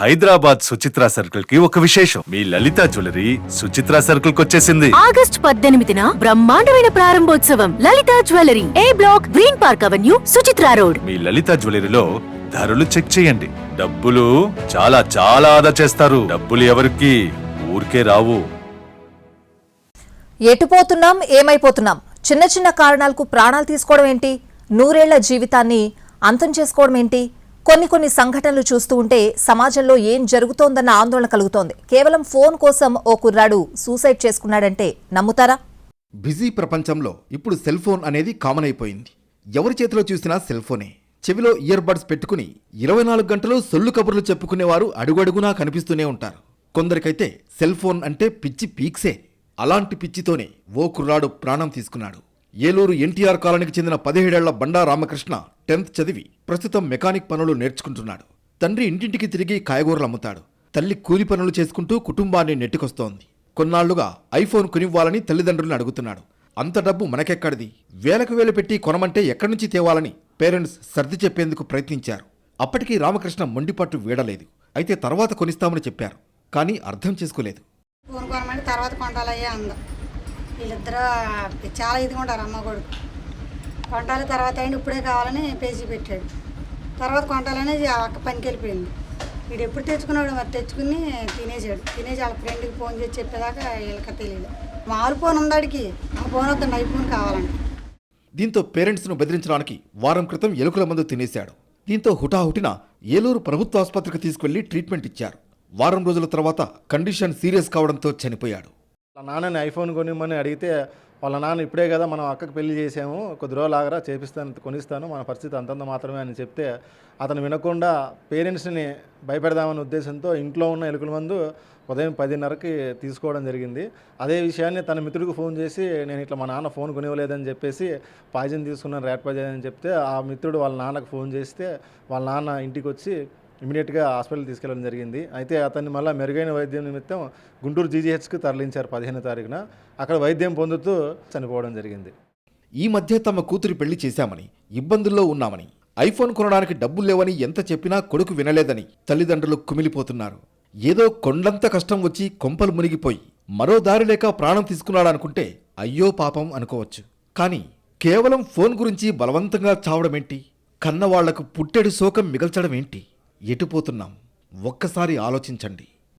హైదరాబాద్ సుచిత్ర సర్కిల్కి ఒక విశేషం. మీ లలిత జ్యువెలరీ సుచిత్ర సర్కిల్కి వచ్చేసింది ఆగస్ట్ పద్దెనిమిదిన బ్రహ్మాండమైన ప్రారంభోత్సవం. Lalitha jewellery A block Green Park Avenue Suchitra road. మీ లలిత జ్యువెలరీలో ధరలు చెక్ చేయండి. డబ్బులు చాలా చాలా ఆదా చేస్తారు. డబ్బులు ఎవరికి? ఊరికే రావు. ఎటుపోతున్నాం? ఏమైపోతున్నాం? చిన్న చిన్న కారణాలకు ప్రాణాలు తీసుకోవడం ఏంటి? నూరేళ్ళ జీవితాన్ని అంతం చేసుకోవడం ఏంటి? కొన్ని కొన్ని సంఘటనలు చూస్తూ ఉంటే సమాజంలో ఏం జరుగుతోందన్న ఆందోళన కలుగుతోంది. కేవలం ఫోన్ కోసం ఓ కుర్రాడు సూసైడ్ చేసుకున్నాడంటే నమ్ముతారా? బిజీ ప్రపంచంలో ఇప్పుడు సెల్ ఫోన్ అనేది కామన్ అయిపోయింది. ఎవరి చేతిలో చూసినా సెల్ ఫోనే. చెవిలో ఇయర్ బడ్స్ పెట్టుకుని ఇరవై నాలుగు గంటలు సొల్లు కబుర్లు చెప్పుకునేవారు అడుగడుగునా కనిపిస్తూనే ఉంటారు. కొందరికైతే సెల్ ఫోన్ అంటే పిచ్చి పీక్సే. అలాంటి పిచ్చితోనే ఓ కుర్రాడు ప్రాణం తీసుకున్నాడు. ఏలూరు ఎన్టీఆర్ కాలనీకి చెందిన పదిహేడేళ్ళ బండా రామకృష్ణ టెన్త్ చదివి ప్రస్తుతం మెకానిక్ పనులు నేర్చుకుంటున్నాడు. తండ్రి ఇంటింటికి తిరిగి కాయగూరలు అమ్ముతాడు. తల్లి కూలి పనులు చేసుకుంటూ కుటుంబాన్ని నెట్టుకొస్తోంది. కొన్నాళ్ళుగా ఐఫోన్ కొనివ్వాలని తల్లిదండ్రులను అడుగుతున్నాడు. అంత డబ్బు మనకెక్కడిది? వేలకు వేలు పెట్టి కొనమంటే ఎక్కడి నుంచి తేవాలని పేరెంట్స్ సర్ది చెప్పేందుకు ప్రయత్నించారు. అప్పటికీ రామకృష్ణ మొండిపట్టు వీడలేదు. అయితే తర్వాత కొనిస్తామని చెప్పారు. కానీ అర్థం చేసుకోలేదు. తర్వాత కొంటాలయ్యా అందా. వీళ్ళిద్దరూ చాలా ఇదిగా ఉంటారు అమ్మ కొడుకు. కొంటాల తర్వాత అయినా ఇప్పుడే కావాలని పేజీ పెట్టాడు. తర్వాత కొంటాలనేది అక్క పనికి వెళ్ళిపోయింది. వీడు ఎప్పుడు తెచ్చుకున్నాడు మరి తెచ్చుకుని తినేసాడు తినేసి వాళ్ళ ఫ్రెండ్కి ఫోన్ చేసి చెప్పేదాకా వీళ్ళకి తెలియదు. మామూలు ఫోన్ ఉందాడికి ఆ ఫోన్ వద్దండి ఐఫోన్ కావాలని. దీంతో పేరెంట్స్ను బెదిరించడానికి వారం క్రితం ఎలుకల మందు తినేశాడు. దీంతో హుటాహుటిన ఏలూరు ప్రభుత్వ ఆసుపత్రికి తీసుకెళ్ళి ట్రీట్మెంట్ ఇచ్చారు. వారం రోజుల తర్వాత కండిషన్ సీరియస్ కావడంతో చనిపోయాడు. వాళ్ళ నాన్నని ఐఫోన్ కొనిమని అడిగితే వాళ్ళ నాన్న ఇప్పుడే కదా మనం అక్కకి పెళ్ళి చేసాము కొద్ది రోజులు ఆగరా చేపిస్తాను కొనిస్తాను మన పరిస్థితి అంతంత మాత్రమే అని చెప్తే అతను వినకుండా పేరెంట్స్ని భయపెడదామనే ఉద్దేశంతో ఇంట్లో ఉన్న ఎలుకల మందు ఉదయం పదిన్నరకి తీసుకోవడం జరిగింది. అదే విషయాన్ని తన మిత్రుడికి ఫోన్ చేసి నేను ఇట్లా మా నాన్న ఫోన్ కొనివ్వలేదని చెప్పేసి పాయిజన్ తీసుకున్నాను ర్యాట్ పాయిజన్ అని చెప్తే ఆ మిత్రుడు వాళ్ళ నాన్నకు ఫోన్ చేస్తే వాళ్ళ నాన్న ఇంటికి వచ్చి ఇమీడియట్గా హాస్పిటల్ తీసుకెళ్ళడం జరిగింది. అయితే అతన్ని మళ్ళీ మెరుగైన వైద్యం నిమిత్తం గుంటూరు జీజీహెచ్కి తరలించారు పదిహేను తారీఖున. అక్కడ వైద్యం పొందుతూ చనిపోవడం జరిగింది. ఈ మధ్య తమ కూతురి పెళ్ళి చేశామని ఇబ్బందుల్లో ఉన్నామని ఐఫోన్ కొనడానికి డబ్బులు లేవని ఎంత చెప్పినా కొడుకు వినలేదని తల్లిదండ్రులు కుమిలిపోతున్నారు. ఏదో కొండంత కష్టం వచ్చి కొంపలు మునిగిపోయి మరో దారి లేక ప్రాణం తీసుకున్నాడనుకుంటే అయ్యో పాపం అనుకోవచ్చు. కానీ కేవలం ఫోన్ గురించి బలవంతంగా చావడమేంటి? కన్నవాళ్ళకు పుట్టెడు శోకం మిగల్చడమేంటి? ఎటుపోతున్నాం? ఒక్కసారి ఆలోచించండి.